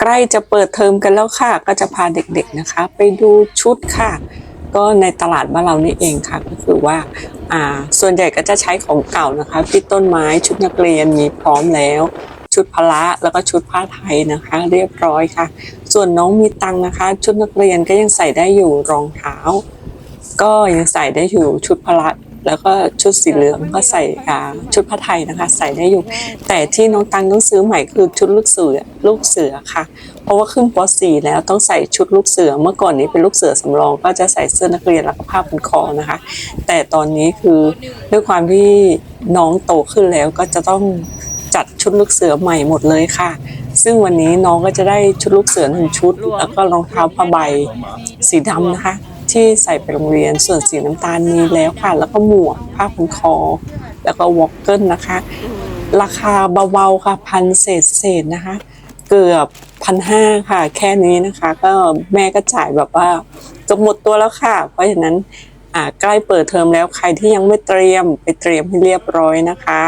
ใกล้จะเปิดเทอมกันแล้วค่ะ ก็จะพาเด็กๆนะคะ ไปดูชุดค่ะ ก็ในตลาดบ้านเรานี่เองค่ะ ก็คือว่าอ่า ส่วนใหญ่ก็จะใช้ของเก่านะคะที่ต้นไม้ชุดนักเรียนมีพร้อมแล้ว ชุดพละแล้วก็ชุดผ้าไทยนะคะ เรียบร้อยค่ะ ส่วนน้องมีตังค์นะคะ ชุดนักเรียนก็ยังใส่ได้อยู่รองเท้า ก็ยังใส่ได้อยู่ชุดพละ แล้วก็ชุดสีเหลืองก็ใส่ชุดผ้าไทยนะคะ ใส่ได้อยู่ แต่ที่น้องตังต้องซื้อใหม่คือชุดลูกเสือลูกเสือค่ะ เพราะว่าขึ้นป .4 แล้วต้องใส่ชุดลูกเสือ เมื่อก่อนนี้เป็นลูกเสือสำรองก็จะใส่เสื้อนักเรียนแล้วก็ผ้าพันคอนะคะ แต่ตอนนี้คือด้วยความที่น้องโตขึ้นแล้วก็จะต้องจัดชุดลูกเสือใหม่หมดเลยค่ะ ซึ่งวันนี้น้องก็จะได้ชุดลูกเสือหนึ่งชุด แล้วก็รองเท้าผ้าใบสีดำนะคะ ที่ใส่ไปโรงเรียน ส่วนสีน้ำตาลมีแล้วค่ะ แล้วก็หมวกผ้าพันคอ แล้วก็วอลเกิลนะคะ ราคาเบาๆค่ะพันเศษเศษๆนะคะ เกือบพันห้าค่ะ แค่นี้นะคะ ก็แม่ก็จ่ายแบบว่าจะหมดตัวแล้วค่ะ เพราะฉะนั้นใกล้เปิดเทอมแล้วใครที่ยังไม่เตรียมไปเตรียมให้เรียบร้อยนะคะ